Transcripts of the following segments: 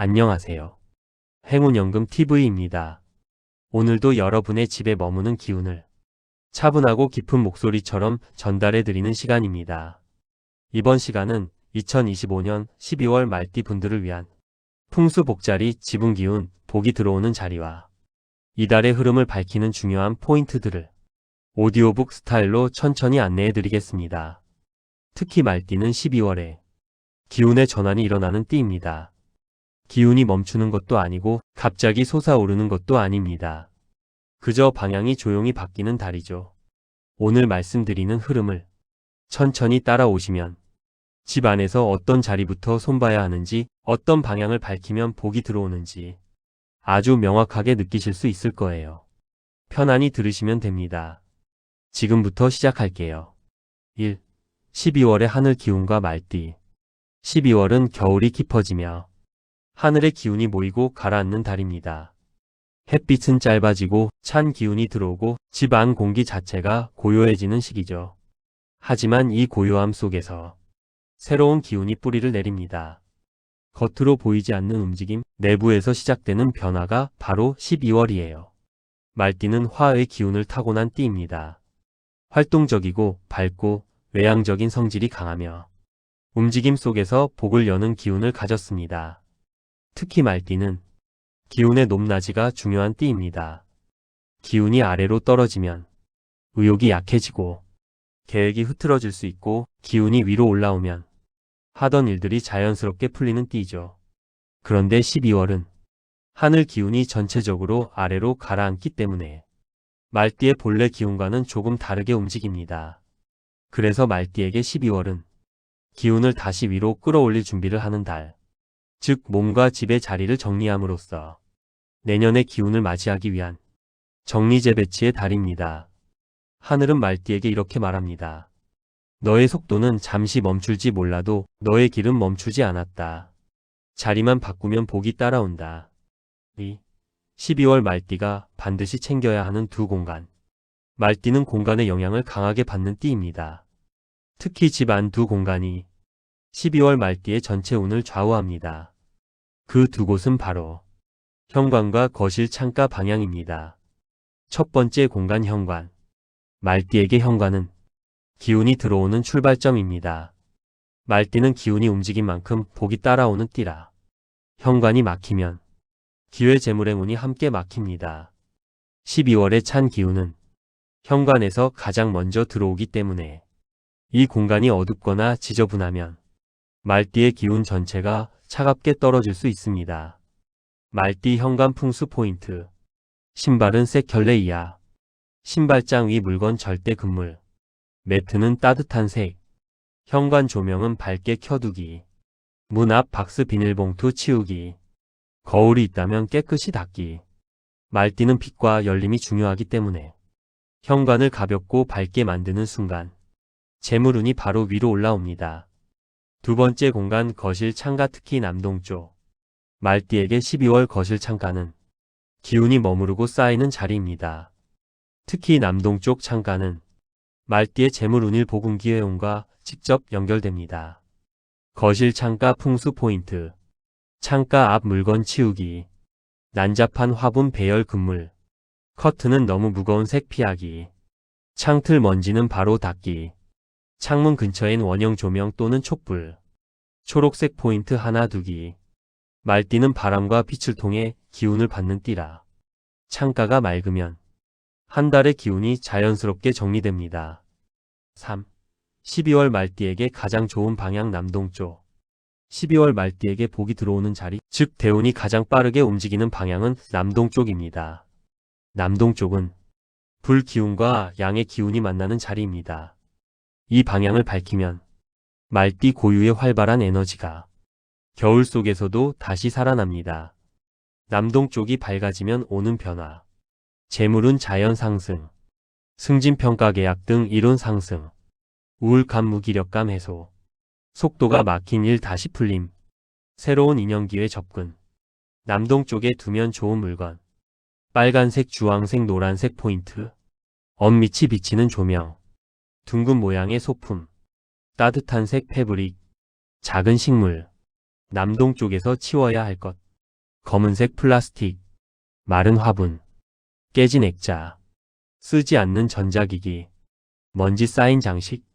안녕하세요. 행운연금 TV입니다. 오늘도 여러분의 집에 머무는 기운을 차분하고 깊은 목소리처럼 전달해 드리는 시간입니다. 이번 시간은 2025년 12월 말띠 분들을 위한 풍수 복자리 지분 기운 복이 들어오는 자리와 이달의 흐름을 밝히는 중요한 포인트들을 오디오북 스타일로 천천히 안내해 드리겠습니다. 특히 말띠는 12월에 기운의 전환이 일어나는 띠입니다. 기운이 멈추는 것도 아니고 갑자기 솟아오르는 것도 아닙니다. 그저 방향이 조용히 바뀌는 달이죠. 오늘 말씀드리는 흐름을 천천히 따라오시면 집 안에서 어떤 자리부터 손봐야 하는지 어떤 방향을 밝히면 복이 들어오는지 아주 명확하게 느끼실 수 있을 거예요. 편안히 들으시면 됩니다. 지금부터 시작할게요. 1. 12월의 하늘 기운과 말띠 12월은 겨울이 깊어지며 하늘의 기운이 모이고 가라앉는 달입니다. 햇빛은 짧아지고 찬 기운이 들어오고 집 안 공기 자체가 고요해지는 시기죠. 하지만 이 고요함 속에서 새로운 기운이 뿌리를 내립니다. 겉으로 보이지 않는 움직임, 내부에서 시작되는 변화가 바로 12월이에요. 말띠는 화의 기운을 타고난 띠입니다. 활동적이고 밝고 외향적인 성질이 강하며 움직임 속에서 복을 여는 기운을 가졌습니다. 특히 말띠는 기운의 높낮이가 중요한 띠입니다. 기운이 아래로 떨어지면 의욕이 약해지고 계획이 흐트러질 수 있고 기운이 위로 올라오면 하던 일들이 자연스럽게 풀리는 띠죠. 그런데 12월은 하늘 기운이 전체적으로 아래로 가라앉기 때문에 말띠의 본래 기운과는 조금 다르게 움직입니다. 그래서 말띠에게 12월은 기운을 다시 위로 끌어올릴 준비를 하는 달. 즉 몸과 집의 자리를 정리함으로써 내년의 기운을 맞이하기 위한 정리재배치의 달입니다. 하늘은 말띠에게 이렇게 말합니다. 너의 속도는 잠시 멈출지 몰라도 너의 길은 멈추지 않았다. 자리만 바꾸면 복이 따라온다. 이 12월 말띠가 반드시 챙겨야 하는 두 공간. 말띠는 공간의 영향을 강하게 받는 띠입니다. 특히 집 안 두 공간이 12월 말띠의 전체 운을 좌우합니다. 그 두 곳은 바로 현관과 거실 창가 방향입니다. 첫 번째 공간 현관. 말띠에게 현관은 기운이 들어오는 출발점입니다. 말띠는 기운이 움직인 만큼 복이 따라오는 띠라. 현관이 막히면 기회 재물의 문이 함께 막힙니다. 12월의 찬 기운은 현관에서 가장 먼저 들어오기 때문에 이 공간이 어둡거나 지저분하면 말띠의 기운 전체가 차갑게 떨어질 수 있습니다. 말띠 현관 풍수 포인트. 신발은 색 결례 이하. 신발장 위 물건 절대 금물. 매트는 따뜻한 색. 현관 조명은 밝게 켜두기. 문 앞 박스 비닐봉투 치우기. 거울이 있다면 깨끗이 닦기. 말띠는 빛과 열림이 중요하기 때문에 현관을 가볍고 밝게 만드는 순간 재물운이 바로 위로 올라옵니다. 두 번째 공간 거실 창가 특히 남동쪽. 말띠에게 12월 거실 창가는 기운이 머무르고 쌓이는 자리입니다. 특히 남동쪽 창가는 말띠의 재물운일 복운기회운과 직접 연결됩니다. 거실 창가 풍수 포인트. 창가 앞 물건 치우기. 난잡한 화분 배열 금물. 커튼은 너무 무거운 색 피하기. 창틀 먼지는 바로 닦기. 창문 근처엔 원형 조명 또는 촛불. 초록색 포인트 하나 두기. 말띠는 바람과 빛을 통해 기운을 받는 띠라. 창가가 맑으면 한 달의 기운이 자연스럽게 정리됩니다. 3. 12월 말띠에게 가장 좋은 방향 남동쪽. 12월 말띠에게 복이 들어오는 자리, 즉 대운이 가장 빠르게 움직이는 방향은 남동쪽입니다. 남동쪽은 불 기운과 양의 기운이 만나는 자리입니다. 이 방향을 밝히면 말띠 고유의 활발한 에너지가 겨울 속에서도 다시 살아납니다. 남동쪽이 밝아지면 오는 변화. 재물운 자연 상승. 승진평가 계약 등 이론 상승. 우울감 무기력감 해소. 속도가 막힌 일 다시 풀림. 새로운 인연기회 접근. 남동쪽에 두면 좋은 물건. 빨간색, 주황색, 노란색 포인트. 엄빛이 비치는 조명. 둥근 모양의 소품. 따뜻한 색 패브릭. 작은 식물. 남동쪽에서 치워야 할 것. 검은색 플라스틱, 마른 화분, 깨진 액자, 쓰지 않는 전자기기, 먼지 쌓인 장식.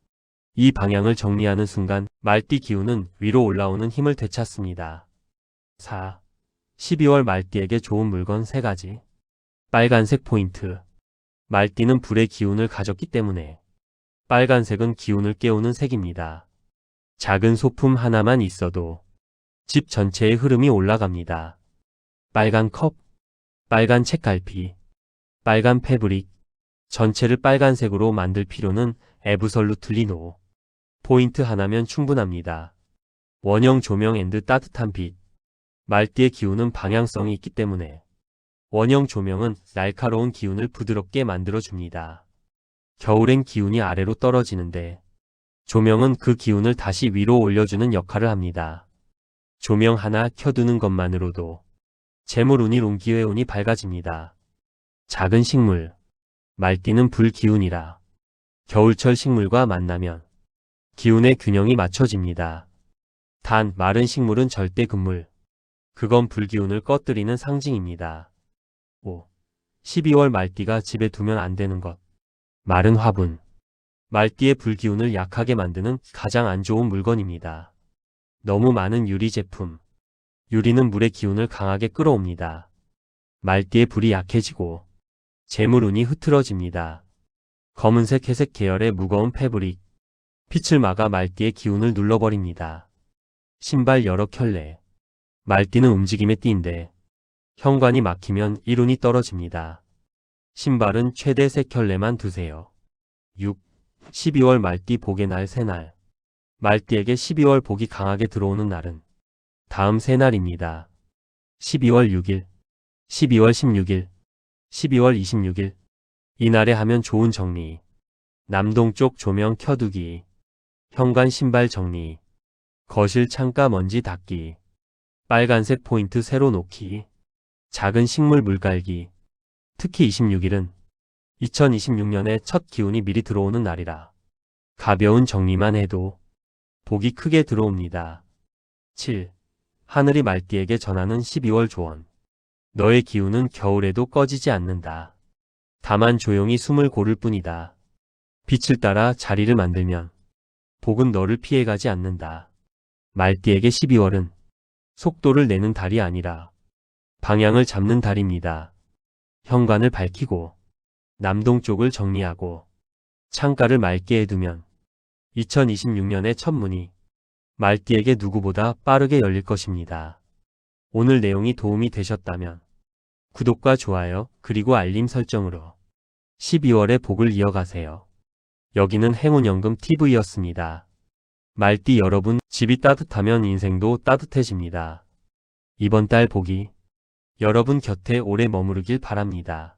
이 방향을 정리하는 순간 말띠 기운은 위로 올라오는 힘을 되찾습니다. 4. 12월 말띠에게 좋은 물건 3가지. 빨간색 포인트. 말띠는 불의 기운을 가졌기 때문에 빨간색은 기운을 깨우는 색입니다. 작은 소품 하나만 있어도 집 전체의 흐름이 올라갑니다. 빨간 컵, 빨간 책갈피, 빨간 패브릭, 전체를 빨간색으로 만들 필요는 에브설루틀리 노. 포인트 하나면 충분합니다. 원형 조명 앤드 따뜻한 빛. 말띠의 기운은 방향성이 있기 때문에 원형 조명은 날카로운 기운을 부드럽게 만들어줍니다. 겨울엔 기운이 아래로 떨어지는데 조명은 그 기운을 다시 위로 올려주는 역할을 합니다. 조명 하나 켜두는 것만으로도 재물운이 롱기회운이 밝아집니다. 작은 식물, 말띠는 불기운이라 겨울철 식물과 만나면 기운의 균형이 맞춰집니다. 단 마른 식물은 절대 금물, 그건 불기운을 꺼뜨리는 상징입니다. 5. 12월 말띠가 집에 두면 안 되는 것. 마른 화분. 말띠의 불기운을 약하게 만드는 가장 안 좋은 물건입니다. 너무 많은 유리 제품. 유리는 물의 기운을 강하게 끌어옵니다. 말띠의 불이 약해지고 재물운이 흐트러집니다. 검은색 회색 계열의 무거운 패브릭. 빛을 막아 말띠의 기운을 눌러버립니다. 신발 여러 켤레. 말띠는 움직임의 띠인데 현관이 막히면 일운이 떨어집니다. 신발은 최대 3켤레만 두세요. 6. 12월 말띠 복의 날 새날. 말띠에게 12월 복이 강하게 들어오는 날은 다음 세 날입니다. 12월 6일, 12월 16일, 12월 26일. 이날에 하면 좋은 정리. 남동쪽 조명 켜두기. 현관 신발 정리. 거실 창가 먼지 닦기. 빨간색 포인트 새로 놓기. 작은 식물 물 깔기. 특히 26일은 2026년의 첫 기운이 미리 들어오는 날이라 가벼운 정리만 해도 복이 크게 들어옵니다. 7. 하늘이 말띠에게 전하는 12월 조언. 너의 기운은 겨울에도 꺼지지 않는다. 다만 조용히 숨을 고를 뿐이다. 빛을 따라 자리를 만들면 복은 너를 피해가지 않는다. 말띠에게 12월은 속도를 내는 달이 아니라 방향을 잡는 달입니다. 현관을 밝히고 남동쪽을 정리하고 창가를 맑게 해두면 2026년의 첫 문이 말띠에게 누구보다 빠르게 열릴 것입니다. 오늘 내용이 도움이 되셨다면 구독과 좋아요 그리고 알림 설정으로 12월의 복을 이어가세요. 여기는 행운연금 TV였습니다. 말띠 여러분 집이 따뜻하면 인생도 따뜻해집니다. 이번 달 복이 여러분 곁에 오래 머무르길 바랍니다.